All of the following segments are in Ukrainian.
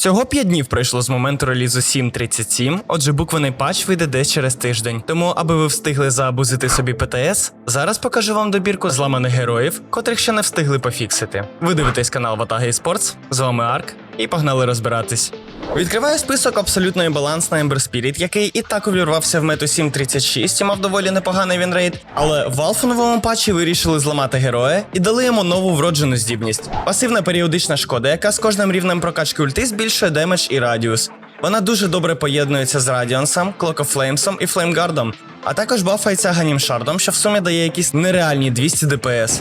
Всього 5 днів пройшло з моменту релізу 7.37, отже, буквений патч вийде десь через тиждень. Тому, аби ви встигли заабузити собі ПТС, зараз покажу вам добірку зламаних героїв, котрих ще не встигли пофіксити. Ви дивитесь канал Ватага спортс з вами Арк, і погнали розбиратись. Відкриваю список абсолютної баланс на Ember Spirit, який і так увірвався в мету 7.36 і мав доволі непоганий вінрейт. Але в у новому патчі вирішили зламати героя і дали йому нову вроджену здібність. Пасивна періодична шкода, яка з кожним рівнем прокачки ульти збільшує демедж і радіус. Вона дуже добре поєднується з Радіансом, Клокофлеймсом і Флеймгардом, а також бафається Ганімшардом, що в сумі дає якісь нереальні 200 ДПС.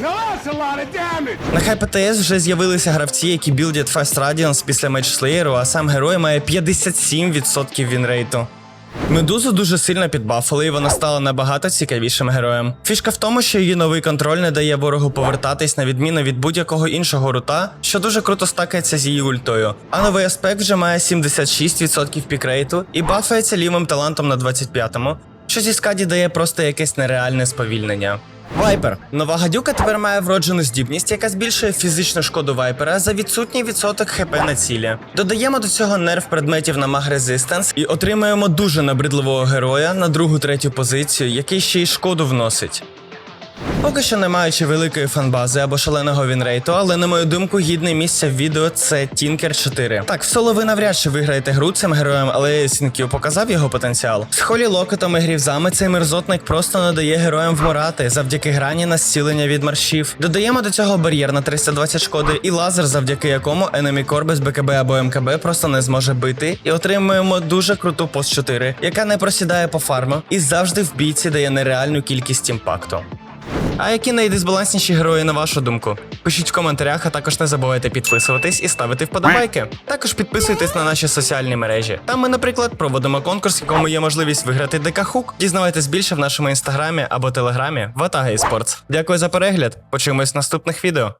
На хай ПТС вже з'явилися гравці, які білдять Fast Radiance після меч-слеєру, а сам герой має 57% вінрейту. Медузу дуже сильно підбафали, і вона стала набагато цікавішим героєм. Фішка в тому, що її новий контроль не дає ворогу повертатись на відміну від будь-якого іншого рута, що дуже круто стакається з її ультою. А новий аспект вже має 76% пікрейту і бафається лівим талантом на 25-му, що зі скаді дає просто якесь нереальне сповільнення. Вайпер. Нова гадюка тепер має вроджену здібність, яка збільшує фізичну шкоду вайпера за відсутній відсоток хп на цілі. Додаємо до цього нерв предметів на маг резистенс і отримаємо дуже набридливого героя на другу-третю позицію, який ще й шкоду вносить. Поки що не маючи великої фанбази або шаленого вінрейту, але на мою думку, гідне місце в відео це Тінкер 4. Так, в соло ви навряд чи виграєте гру цим героєм, але Сінкю показав його потенціал. З холі локотом і грівзами цей мерзотник просто не дає героям вмирати завдяки грані на зцілення від маршів. Додаємо до цього бар'єр на 320 шкоди і лазер, завдяки якому Enemy Core без БКБ або МКБ просто не зможе бити, і отримуємо дуже круту пост 4, яка не просідає по фарму і завжди в бійці дає нереальну кількість імпакту. А які найдисбалансніші герої на вашу думку? Пишіть в коментарях, а також не забувайте підписуватись і ставити вподобайки. Також підписуйтесь на наші соціальні мережі. Там ми, наприклад, проводимо конкурс, в якому є можливість виграти ДК Хук. Дізнавайтесь більше в нашому інстаграмі або телеграмі Ватага Esports. Дякую за перегляд. Почуємось в наступних відео.